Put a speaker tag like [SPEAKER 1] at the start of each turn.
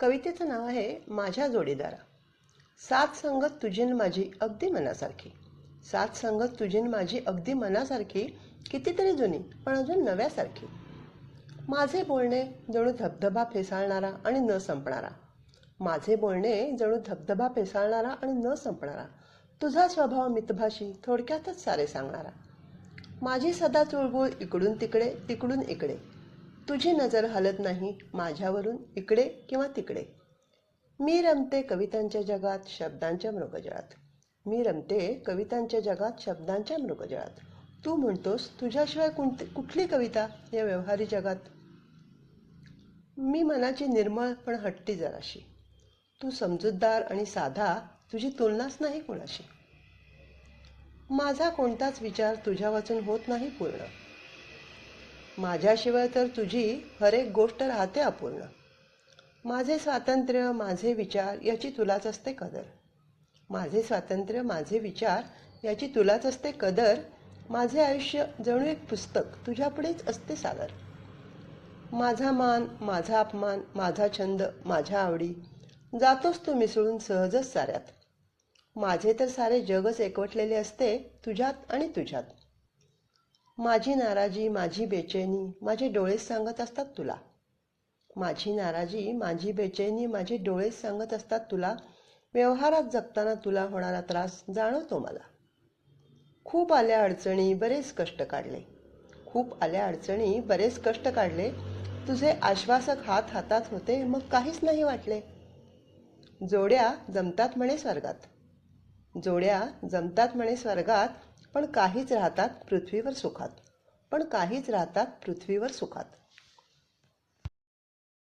[SPEAKER 1] कवितेचं नाव आहे माझ्या जोडीदारा. सात संगत तुझीन माझी अगदी मनासारखी. सात संगत तुझीन माझी अगदी मनासारखी कितीतरी जुनी पण अजून नव्यासारखी. माझे बोलणे जणू धबधबा फेसाळणारा आणि न संपणारा. माझे बोलणे जणू धबधबा फेसाळणारा आणि न संपणारा. तुझा स्वभाव मितभाषी थोडक्यातच सारे सांगणारा. माझी सदा चुळबुळ इकडून तिकडे तिकडून इकडे. तुझी नजर हलत नाही माझ्यावरून इकडे किंवा तिकडे. मी रमते कवितांच्या जगात शब्दांच्या मृगजळात. मी रमते कवितांच्या जगात शब्दांच्या मृगजळात. तू म्हणतोस तुझ्याशिवाय कोणती कुठली कविता या व्यवहारी जगात? मी मनाची निर्मळ पण हट्टी जराशी. तू समजूतदार आणि साधा तुझी तुलनाच नाही कोणाशी. माझा कोणताच विचार तुझ्या वाचून होत नाही पूर्ण. माझ्याशिवाय तर तुझी हरेक गोष्ट राहते अपूर्ण. माझे स्वातंत्र्य माझे विचार याची तुलाच असते कदर. माझे स्वातंत्र्य माझे विचार याची तुलाच असते कदर. माझे आयुष्य जणू एक पुस्तक तुझ्यापुढेच असते सादर माझा मान माझा अपमान माझा छंद माझ्या आवडी जातोस तू मिसळून सहजच साऱ्यात. माझे तर सारे जगच एकवटलेले असते तुझ्यात आणि तुझ्यात. माझी नाराजी माझी बेचैनी माझे डोळेच सांगत असतात तुला. माझी नाराजी माझी बेचैनी माझे डोळेच सांगत असतात तुला. व्यवहारात जगताना तुला होणारा त्रास जाणवतो मला. खूप आल्या अडचणी बरेच कष्ट काढले. खूप आल्या अडचणी बरेच कष्ट काढले. तुझे आश्वासक हात हातात होते मग काहीच नाही वाटले. जोड्या जमतात म्हणे स्वर्गात. जोड्या जमतात म्हणे स्वर्गात पण काहीच राहतात पृथ्वीवर सुखात. पण काहीच राहतात पृथ्वीवर सुखात.